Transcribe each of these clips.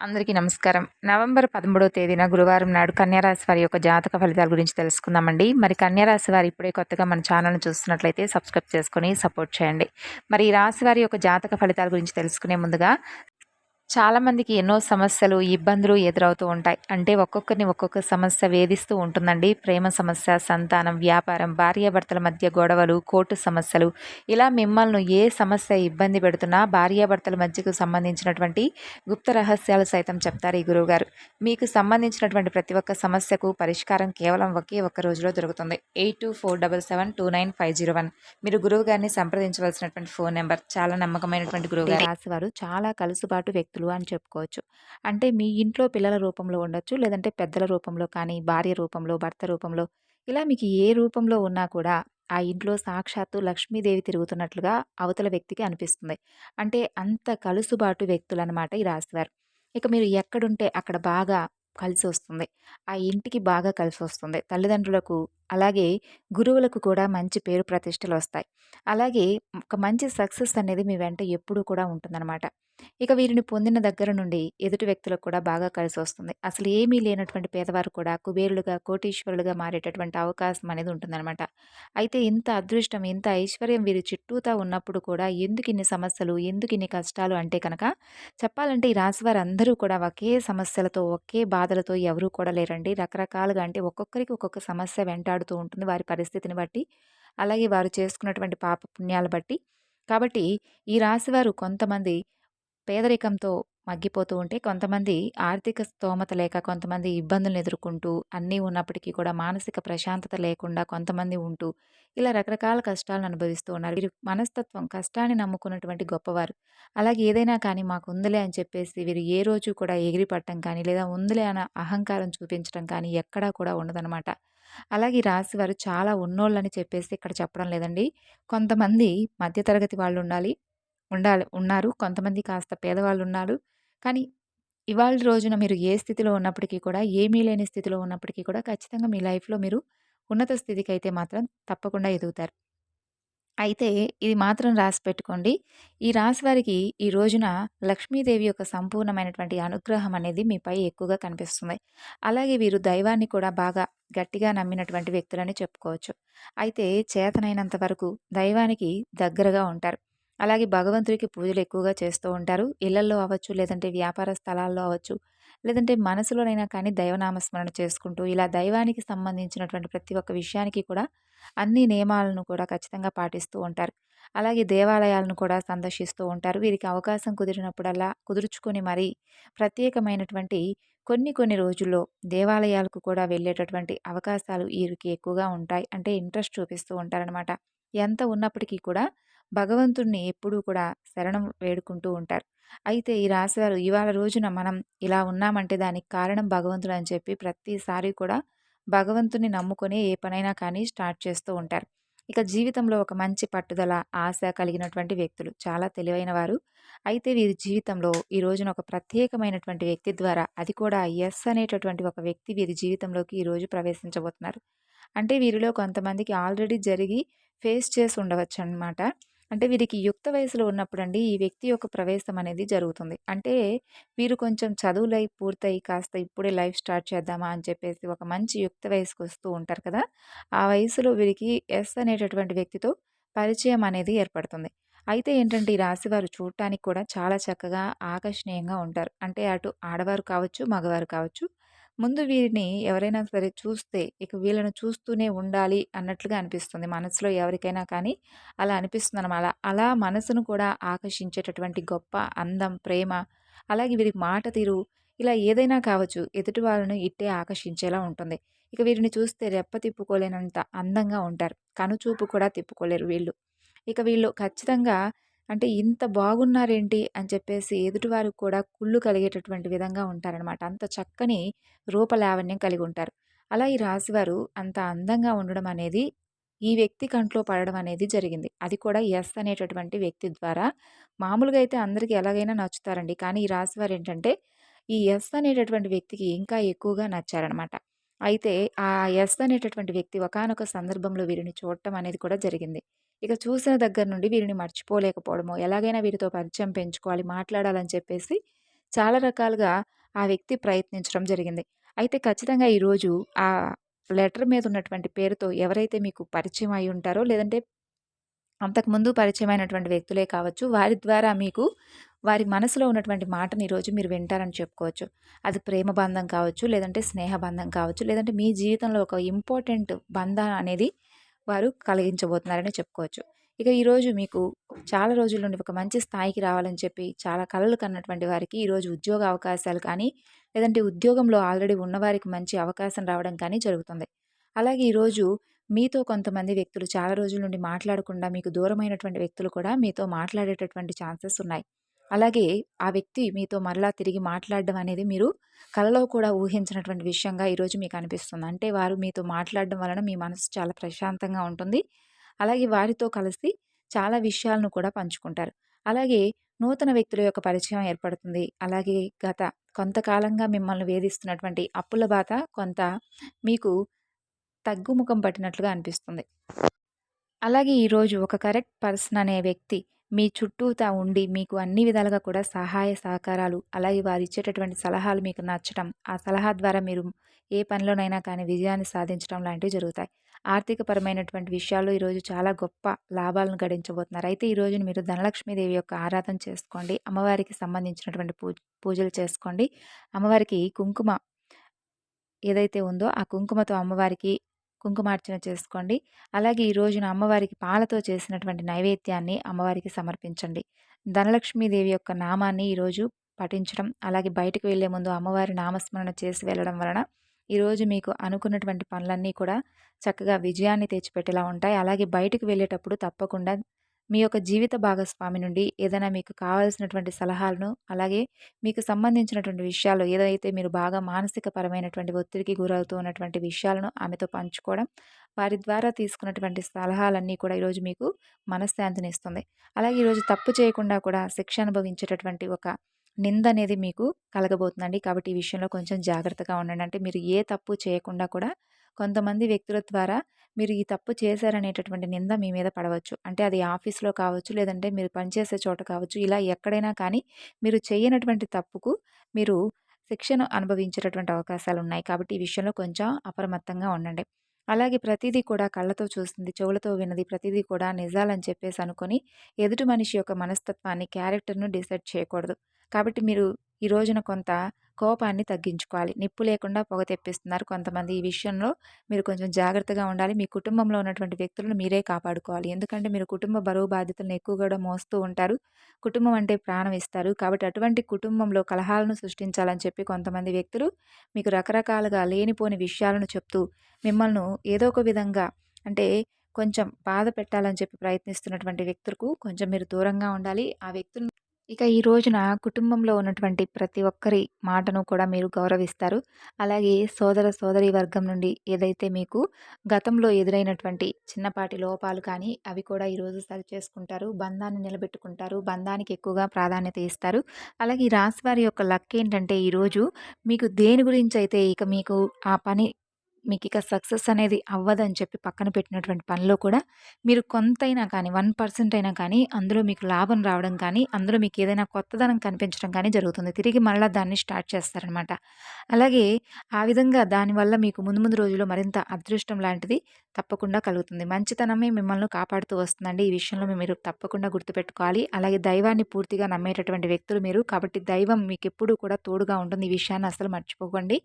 అందరికీ నమస్కారం. నవంబర్ పదమూడవ తేదీన గురువారం నాడు కన్యారాశి వారి యొక్క జాతక ఫలితాల గురించి తెలుసుకుందామండి. మరి కన్యారాశి వారు ఇప్పుడే కొత్తగా మన ఛానల్ని చూస్తున్నట్లయితే సబ్స్క్రైబ్ చేసుకొని సపోర్ట్ చేయండి. మరి ఈ రాశి వారి యొక్క జాతక ఫలితాల గురించి తెలుసుకునే ముందుగా చాలామందికి ఎన్నో సమస్యలు ఇబ్బందులు ఎదురవుతూ ఉంటాయి. అంటే ఒక్కొక్కరిని ఒక్కొక్క సమస్య వేధిస్తూ ఉంటుందండి. ప్రేమ సమస్య సంతానం వ్యాపారం భార్యాభర్తల మధ్య గొడవలు కోర్టు సమస్యలు. ఇలా మిమ్మల్ని ఏ సమస్య ఇబ్బంది పెడుతున్నా భార్యాభర్తల మధ్యకు సంబంధించినటువంటి గుప్త రహస్యాలు సైతం చెప్తారు ఈ గురువుగారు. మీకు సంబంధించినటువంటి ప్రతి ఒక్క సమస్యకు పరిష్కారం కేవలం ఒకే ఒక్క రోజులో దొరుకుతుంది. Eight two four double seven two nine five zero one. మీరు గురువు గారిని సంప్రదించవలసినటువంటి ఫోన్ నెంబర్ చాలా నమ్మకమైనటువంటి గురువు గారు రాసేవారు చాలా కలుసుబాటు వ్యక్తి వ్యక్తులు అని చెప్పుకోవచ్చు. అంటే మీ ఇంట్లో పిల్లల రూపంలో ఉండొచ్చు లేదంటే పెద్దల రూపంలో కానీ భార్య రూపంలో భర్త రూపంలో. ఇలా మీకు ఏ రూపంలో ఉన్నా కూడా ఆ ఇంట్లో సాక్షాత్తు లక్ష్మీదేవి తిరుగుతున్నట్లుగా అవతల వ్యక్తికి అనిపిస్తుంది. అంటే అంత కలుసుబాటు వ్యక్తులు అనమాట ఈ రాశివారు. ఇక మీరు ఎక్కడుంటే అక్కడ బాగా కలిసి వస్తుంది ఆ ఇంటికి బాగా కలిసి వస్తుంది తల్లిదండ్రులకు అలాగే గురువులకు కూడా మంచి పేరు ప్రతిష్టలు వస్తాయి. అలాగే ఒక మంచి సక్సెస్ అనేది మీ వెంట ఎప్పుడూ కూడా ఉంటుందన్నమాట. ఇక వీరిని పొందిన దగ్గర నుండి ఎదుటి వ్యక్తులకు కూడా బాగా కలిసి వస్తుంది. అసలు ఏమీ లేనటువంటి పేదవారు కూడా కుబేరులుగా కోటీశ్వరులుగా మారేటటువంటి అవకాశం అనేది ఉంటుందన్నమాట. అయితే ఇంత అదృష్టం ఇంత ఐశ్వర్యం వీరి చుట్టూతా ఉన్నప్పుడు కూడా ఎందుకు ఇన్ని సమస్యలు ఎందుకు ఇన్ని కష్టాలు అంటే కనుక చెప్పాలంటే ఈ రాశివారు అందరూ కూడా ఒకే సమస్యలతో ఒకే బాధలతో ఎవరూ కూడా లేరండి. రకరకాలుగా అంటే ఒక్కొక్కరికి ఒక్కొక్క సమస్య వెంటాడుతూ ఉంటుంది వారి పరిస్థితిని బట్టి. అలాగే వారు చేసుకున్నటువంటి పాప పుణ్యాలు బట్టి. కాబట్టి ఈ రాశివారు కొంతమంది పేదరికంతో మగ్గిపోతూ ఉంటే కొంతమంది ఆర్థిక స్తోమత లేక కొంతమంది ఇబ్బందులను ఎదుర్కొంటూ అన్నీ ఉన్నప్పటికీ కూడా మానసిక ప్రశాంతత లేకుండా కొంతమంది ఉంటూ ఇలా రకరకాల కష్టాలను అనుభవిస్తూ ఉన్నారు. వీరు మనస్తత్వం కష్టాన్ని నమ్ముకున్నటువంటి గొప్పవారు. అలాగే ఏదైనా కానీ మాకు ఉందిలే అని చెప్పేసి వీరు ఏ రోజు కూడా ఎగిరిపట్టడం కానీ లేదా ఉందిలే అన్న అహంకారం చూపించడం కానీ ఎక్కడా కూడా ఉండదనమాట అలాగే రాశి వారు చాలా ఉన్నోళ్ళని చెప్పేసి ఇక్కడ చెప్పడం లేదండి. కొంతమంది మధ్యతరగతి వాళ్ళు ఉండాలి ఉండాలి ఉన్నారు. కొంతమంది కాస్త పేదవాళ్ళు ఉన్నారు. కానీ ఇవాళ రోజున మీరు ఏ స్థితిలో ఉన్నప్పటికీ కూడా ఏమీ లేని స్థితిలో ఉన్నప్పటికీ కూడా ఖచ్చితంగా మీ లైఫ్లో మీరు ఉన్నత స్థితికి అయితే మాత్రం తప్పకుండా ఎదుగుతారు. అయితే ఇది మాత్రం రాసి పెట్టుకోండి. ఈ రాశి వారికి ఈ రోజున లక్ష్మీదేవి యొక్క సంపూర్ణమైనటువంటి అనుగ్రహం అనేది మీపై ఎక్కువగా కనిపిస్తుంది. అలాగే వీరు దైవాన్ని కూడా బాగా గట్టిగా నమ్మినటువంటి వ్యక్తులని చెప్పుకోవచ్చు. అయితే చేతనైనంత వరకు దైవానికి దగ్గరగా ఉంటారు. అలాగే భగవంతుడికి పూజలు ఎక్కువగా చేస్తూ ఉంటారు. ఇళ్ళల్లో అవ్వచ్చు లేదంటే వ్యాపార స్థలాల్లో అవ్వచ్చు. లేదంటే మనసులోనైనా కానీ దైవనామస్మరణ చేసుకుంటూ ఇలా దైవానికి సంబంధించినటువంటి ప్రతి ఒక్క విషయానికి కూడా అన్ని నియమాలను కూడా ఖచ్చితంగా పాటిస్తూ ఉంటారు. అలాగే దేవాలయాలను కూడా సందర్శిస్తూ ఉంటారు. వీరికి అవకాశం కుదిరినప్పుడల్లా కుదుర్చుకొని మరీ ప్రత్యేకమైనటువంటి కొన్ని కొన్ని రోజుల్లో దేవాలయాలకు కూడా వెళ్ళేటటువంటి అవకాశాలు వీరికి ఎక్కువగా ఉంటాయి. అంటే ఇంట్రెస్ట్ చూపిస్తూ ఉంటారనమాట ఎంత ఉన్నప్పటికీ కూడా భగవంతుణ్ణి ఎప్పుడూ కూడా శరణం వేడుకుంటూ ఉంటారు. అయితే ఈ రాశివారు ఇవాళ రోజున మనం ఇలా ఉన్నామంటే దానికి కారణం భగవంతుడు అని చెప్పి ప్రతిసారి కూడా భగవంతుని నమ్ముకునే ఏ పనైనా కానీ స్టార్ట్ చేస్తూ ఉంటారు. ఇక జీవితంలో ఒక మంచి పట్టుదల ఆశ కలిగినటువంటి వ్యక్తులు చాలా తెలివైన వారు. అయితే వీరి జీవితంలో ఈ రోజున ఒక ప్రత్యేకమైనటువంటి వ్యక్తి ద్వారా అది కూడా ఎస్ అనేటటువంటి ఒక వ్యక్తి వీరి జీవితంలోకి ఈరోజు ప్రవేశించబోతున్నారు. అంటే వీరిలో కొంతమందికి ఆల్రెడీ జరిగి ఫేస్ చేసి ఉండవచ్చు అనమాట అంటే వీరికి యుక్త వయసులో ఉన్నప్పుడు అండి ఈ వ్యక్తి యొక్క ప్రవేశం అనేది జరుగుతుంది. అంటే వీరు కొంచెం చదువులై పూర్తయి కాస్త ఇప్పుడే లైఫ్ స్టార్ట్ చేద్దామా అని చెప్పేసి ఒక మంచి యుక్త వయసుకు వస్తూ ఉంటారు కదా ఆ వయసులో వీరికి ఎస్ అనేటటువంటి వ్యక్తితో పరిచయం అనేది ఏర్పడుతుంది. అయితే ఏంటంటే ఈ రాశివారు చూడటానికి కూడా చాలా చక్కగా ఆకర్షణీయంగా ఉంటారు. అంటే అటు ఆడవారు కావచ్చు మగవారు కావచ్చు ముందు వీరిని ఎవరైనా సరే చూస్తే ఇక వీళ్ళను చూస్తూనే ఉండాలి అన్నట్లుగా అనిపిస్తుంది. మనసులో ఎవరికైనా కానీ అలా అనిపిస్తుంది అనమాట అలా మనసును కూడా ఆకర్షించేటటువంటి గొప్ప అందం ప్రేమ అలాగే వీరికి మాట తీరు ఇలా ఏదైనా కావచ్చు ఎదుటి వాళ్ళను ఇట్టే ఆకర్షించేలా ఉంటుంది. ఇక వీరిని చూస్తే రెప్ప తిప్పుకోలేనంత అందంగా ఉంటారు. కనుచూపు కూడా తిప్పుకోలేరు వీళ్ళు. ఇక వీళ్ళు ఖచ్చితంగా అంటే ఇంత బాగున్నారేంటి? అని చెప్పేసి ఎదుటివారు కూడా కుళ్ళు కలిగేటటువంటి విధంగా ఉంటారనమాట అంత చక్కని రూపలావణ్యం కలిగి ఉంటారు. అలా ఈ రాశివారు అంత అందంగా ఉండడం అనేది ఈ వ్యక్తి కంట్లో పడడం అనేది జరిగింది. అది కూడా ఎస్ అనేటటువంటి వ్యక్తి ద్వారా. మామూలుగా అయితే అందరికీ ఎలాగైనా నచ్చుతారండి. కానీ ఈ రాశివారు ఏంటంటే ఈ ఎస్ అనేటటువంటి వ్యక్తికి ఇంకా ఎక్కువగా నచ్చారనమాట అయితే ఆ ఎస్ అనేటటువంటి వ్యక్తి ఒకనొక సందర్భంలో వీరిని చూడటం అనేది కూడా జరిగింది ఇక చూసిన దగ్గర నుండి వీరిని మర్చిపోలేకపోవడము ఎలాగైనా వీరితో పరిచయం పెంచుకోవాలి మాట్లాడాలని చెప్పేసి చాలా రకాలుగా ఆ వ్యక్తి ప్రయత్నించడం జరిగింది. అయితే ఖచ్చితంగా ఈరోజు ఆ లెటర్ మీద ఉన్నటువంటి పేరుతో ఎవరైతే మీకు పరిచయం అయ్యి ఉంటారో లేదంటే అంతకుముందు పరిచయమైనటువంటి వ్యక్తులే కావచ్చు. వారి ద్వారా మీకు వారి మనసులో ఉన్నటువంటి మాటని ఈరోజు మీరు వింటారని చెప్పుకోవచ్చు. అది ప్రేమ బంధం కావచ్చు, లేదంటే స్నేహ బంధం కావచ్చు, లేదంటే మీ జీవితంలో ఒక ఇంపార్టెంట్ బంధం అనేది వారు కలిగించబోతున్నారని చెప్పుకోవచ్చు. ఇక ఈరోజు మీకు చాలా రోజుల నుండి ఒక మంచి స్థాయికి రావాలని చెప్పి చాలా కళలు కన్నటువంటి వారికి ఈరోజు ఉద్యోగ అవకాశాలు కానీ, లేదంటే ఉద్యోగంలో ఆల్రెడీ ఉన్నవారికి మంచి అవకాశం రావడం కానీ జరుగుతుంది. అలాగే ఈరోజు మీతో కొంతమంది వ్యక్తులు చాలా రోజుల నుండి మాట్లాడకుండా మీకు దూరమైనటువంటి వ్యక్తులు కూడా మీతో మాట్లాడేటటువంటి ఛాన్సెస్ ఉన్నాయి. అలాగే ఆ వ్యక్తి మీతో మరలా తిరిగి మాట్లాడడం అనేది మీరు కలలో కూడా ఊహించినటువంటి విషయంగా ఈరోజు మీకు అనిపిస్తుంది. అంటే వారు మీతో మాట్లాడడం వలన మీ మనసు చాలా ప్రశాంతంగా ఉంటుంది. అలాగే వారితో కలిసి చాలా విషయాలను కూడా పంచుకుంటారు. అలాగే నూతన వ్యక్తుల యొక్క పరిచయం ఏర్పడుతుంది. అలాగే గత కొంతకాలంగా మిమ్మల్ని వేధిస్తున్నటువంటి అప్పుల బాధ కొంత మీకు తగ్గుముఖం పట్టినట్లుగా అనిపిస్తుంది. అలాగే ఈరోజు ఒక కరెక్ట్ పర్సన్ అనే వ్యక్తి మీ చుట్టూతా ఉండి మీకు అన్ని విధాలుగా కూడా సహాయ సహకారాలు అలాగే వారు ఇచ్చేటటువంటి సలహాలు మీకు నచ్చటం ఆ సలహా ద్వారా మీరు ఏ పనిలోనైనా కానీ విజయాన్ని సాధించడం లాంటివి జరుగుతాయి. ఆర్థికపరమైనటువంటి విషయాల్లో ఈరోజు చాలా గొప్ప లాభాలను గడించబోతున్నారు. అయితే ఈ రోజున మీరు ధనలక్ష్మీదేవి యొక్క ఆరాధన చేసుకోండి అమ్మవారికి సంబంధించినటువంటి పూజ పూజలు చేసుకోండి. అమ్మవారికి కుంకుమ ఏదైతే ఉందో ఆ కుంకుమతో అమ్మవారికి కుంకుమార్చన చేసుకోండి. అలాగే ఈ రోజున అమ్మవారికి పాలతో చేసినటువంటి నైవేద్యాన్ని అమ్మవారికి సమర్పించండి. ధనలక్ష్మీదేవి యొక్క నామాన్ని ఈరోజు పఠించడం అలాగే బయటకు వెళ్ళే ముందు అమ్మవారి నామస్మరణ చేసి వెళ్ళడం వలన ఈరోజు మీకు అనుకున్నటువంటి పనులన్నీ కూడా చక్కగా విజయాన్ని తెచ్చిపెట్టేలా ఉంటాయి. అలాగే బయటకు వెళ్ళేటప్పుడు తప్పకుండా మీ యొక్క జీవిత భాగస్వామి నుండి ఏదైనా మీకు కావాల్సినటువంటి సలహాలను అలాగే మీకు సంబంధించినటువంటి విషయాలు ఏదైతే మీరు బాగా మానసిక పరమైనటువంటి ఒత్తిడికి గురవుతూ ఉన్నటువంటి విషయాలను ఆమెతో పంచుకోవడం వారి ద్వారా తీసుకున్నటువంటి సలహాలన్నీ కూడా ఈరోజు మీకు మనశ్శాంతిని ఇస్తుంది. అలాగే ఈరోజు తప్పు చేయకుండా కూడా శిక్ష అనుభవించేటటువంటి ఒక నింద అనేది మీకు కలగబోతుందండి. కాబట్టి ఈ విషయంలో కొంచెం జాగ్రత్తగా ఉండండి. అంటే మీరు ఏ తప్పు చేయకుండా కూడా కొంతమంది వ్యక్తుల ద్వారా మీరు ఈ తప్పు చేశారనేటటువంటి నింద మీ మీద పడవచ్చు. అంటే అది ఆఫీస్లో కావచ్చు లేదంటే మీరు పనిచేసే చోట కావచ్చు. ఇలా ఎక్కడైనా కానీ మీరు చేయనటువంటి తప్పుకు మీరు శిక్షను అనుభవించేటటువంటి అవకాశాలు ఉన్నాయి కాబట్టి ఈ విషయంలో కొంచెం అప్రమత్తంగా ఉండండి. అలాగే ప్రతిదీ కూడా కళ్ళతో చూస్తుంది చెవులతో విన్నది ప్రతిదీ కూడా నిజాలని చెప్పేసి అనుకొని ఎదుటి మనిషి యొక్క మనస్తత్వాన్ని క్యారెక్టర్ను డిసైడ్ చేయకూడదు. కాబట్టి మీరు ఈ రోజున కొంత కోపాన్ని తగ్గించుకోవాలి. నిప్పు లేకుండా పొగ తెప్పిస్తున్నారు కొంతమంది. ఈ విషయంలో మీరు కొంచెం జాగ్రత్తగా ఉండాలి. మీ కుటుంబంలో ఉన్నటువంటి వ్యక్తులను మీరే కాపాడుకోవాలి. ఎందుకంటే మీరు కుటుంబ బరువు బాధ్యతలను ఎక్కువ కూడా మోస్తూ ఉంటారు. కుటుంబం అంటే ప్రాణం ఇస్తారు. కాబట్టి అటువంటి కుటుంబంలో కలహాలను సృష్టించాలని చెప్పి కొంతమంది వ్యక్తులు మీకు రకరకాలుగా లేనిపోని విషయాలను చెప్తూ మిమ్మల్ని ఏదో ఒక విధంగా అంటే కొంచెం బాధ పెట్టాలని చెప్పి ప్రయత్నిస్తున్నటువంటి వ్యక్తులకు కొంచెం మీరు దూరంగా ఉండాలి. ఆ వ్యక్తులను ఇక ఈ రోజున కుటుంబంలో ఉన్నటువంటి ప్రతి ఒక్కరి మాటను కూడా మీరు గౌరవిస్తారు. అలాగే సోదర సోదరి వర్గం నుండి ఏదైతే మీకు గతంలో ఎదురైనటువంటి చిన్నపాటి లోపాలు కానీ అవి కూడా ఈరోజు సరి చేసుకుంటారు. బంధాన్ని నిలబెట్టుకుంటారు. బంధానికి ఎక్కువగా ప్రాధాన్యత ఇస్తారు. అలాగే ఈ రాశి వారి యొక్క లక్ ఏంటంటే ఈరోజు మీకు దేని గురించి అయితే ఇక మీకు ఆ పని మీకు ఇక సక్సెస్ అనేది అవ్వదని చెప్పి పక్కన పెట్టినటువంటి పనిలో కూడా మీరు కొంతైనా కానీ వన్ పర్సెంట్ అయినా కానీ అందులో మీకు లాభం రావడం కానీ అందులో మీకు ఏదైనా కొత్తదనం కనిపించడం కానీ జరుగుతుంది. తిరిగి మళ్ళీ దాన్ని స్టార్ట్ చేస్తారనమాట. అలాగే ఆ విధంగా దానివల్ల మీకు ముందు ముందు రోజుల్లో మరింత అదృష్టం లాంటిది తప్పకుండా కలుగుతుంది. మంచితనమే మిమ్మల్ని కాపాడుతూ వస్తుందండి. ఈ విషయంలో మీరు తప్పకుండా గుర్తుపెట్టుకోవాలి. అలాగే దైవాన్ని పూర్తిగా నమ్మేటటువంటి వ్యక్తులు మీరు కాబట్టి దైవం మీకు ఎప్పుడూ కూడా తోడుగా ఉంటుంది. ఈ విషయాన్ని అసలు మర్చిపోకండి.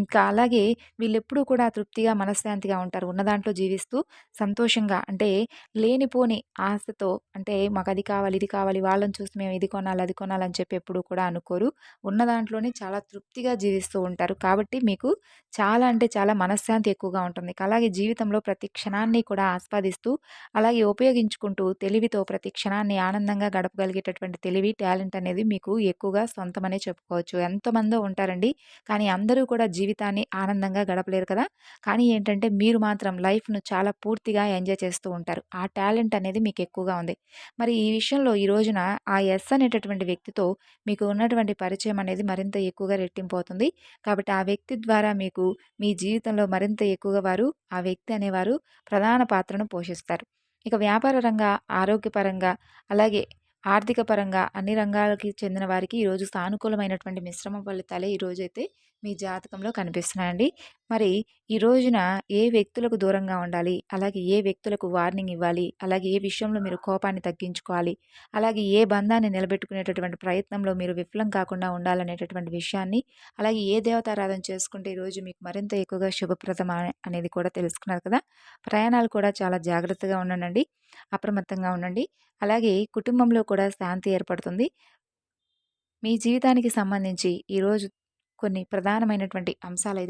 ఇంకా అలాగే వీళ్ళెప్పుడూ కూడా తృప్తిగా మనశ్శాంతిగా ఉంటారు. ఉన్న దాంట్లో జీవిస్తూ సంతోషంగా అంటే లేనిపోని ఆశతో అంటే మాకు అది కావాలి ఇది కావాలి వాళ్ళని చూసి మేము ఇది కొనాలి అది కొనాలని చెప్పి ఎప్పుడు కూడా అనుకోరు. ఉన్న దాంట్లోనే చాలా తృప్తిగా జీవిస్తూ ఉంటారు. కాబట్టి మీకు చాలా అంటే చాలా మనశ్శాంతి ఎక్కువగా ఉంటుంది. అలాగే జీవితంలో ప్రతి క్షణాన్ని కూడా ఆస్వాదిస్తూ అలాగే ఉపయోగించుకుంటూ తెలివితో ప్రతి క్షణాన్ని ఆనందంగా గడపగలిగేటటువంటి తెలివి టాలెంట్ అనేది మీకు ఎక్కువగా సొంతమనే చెప్పుకోవచ్చు. ఎంతమందో ఉంటారండి. కానీ అందరూ కూడా జీవితాన్ని ఆనందంగా గడపలేరు కదా. కానీ ఏంటంటే మీరు మాత్రం లైఫ్ను చాలా పూర్తిగా ఎంజాయ్ చేస్తూ ఉంటారు. ఆ టాలెంట్ అనేది మీకు ఎక్కువగా ఉంది. మరి ఈ విషయంలో ఈ రోజున ఆ ఎస్ అనేటటువంటి వ్యక్తితో మీకు ఉన్నటువంటి పరిచయం అనేది మరింత ఎక్కువగా రెట్టింపు అవుతుంది కాబట్టి ఆ వ్యక్తి ద్వారా మీకు మీ జీవితంలో మరింత ఎక్కువగా వారు ఆ వ్యక్తి అనేవారు ప్రధాన పాత్రను పోషిస్తారు. ఇక వ్యాపార రంగ ఆరోగ్యపరంగా అలాగే ఆర్థిక పరంగా అన్ని రంగాలకి చెందిన వారికి ఈరోజు సానుకూలమైనటువంటి మిశ్రమ ఫలితాలే ఈరోజైతే మీ జాతకంలో కనిపిస్తున్నాయండి. మరి ఈ రోజున ఏ వ్యక్తులకు దూరంగా ఉండాలి? అలాగే ఏ వ్యక్తులకు వార్నింగ్ ఇవ్వాలి? అలాగే ఏ విషయంలో మీరు కోపాన్ని తగ్గించుకోవాలి? అలాగే ఏ బంధాన్ని నిలబెట్టుకునేటటువంటి ప్రయత్నంలో మీరు విఫలం కాకుండా ఉండాలనేటటువంటి విషయాన్ని అలాగే ఏ దేవతారాధన చేసుకుంటే ఈరోజు మీకు మరింత ఎక్కువగా శుభప్రదం అనేది కూడా తెలుసుకున్నారు కదా? ప్రయాణాలు కూడా చాలా జాగ్రత్తగా ఉండండి అప్రమత్తంగా ఉండండి. అలాగే కుటుంబంలో కూడా శాంతి ఏర్పడుతుంది. మీ జీవితానికి సంబంధించి ఈరోజు కొన్ని ప్రధానమైనటువంటి అంశాలు అయితే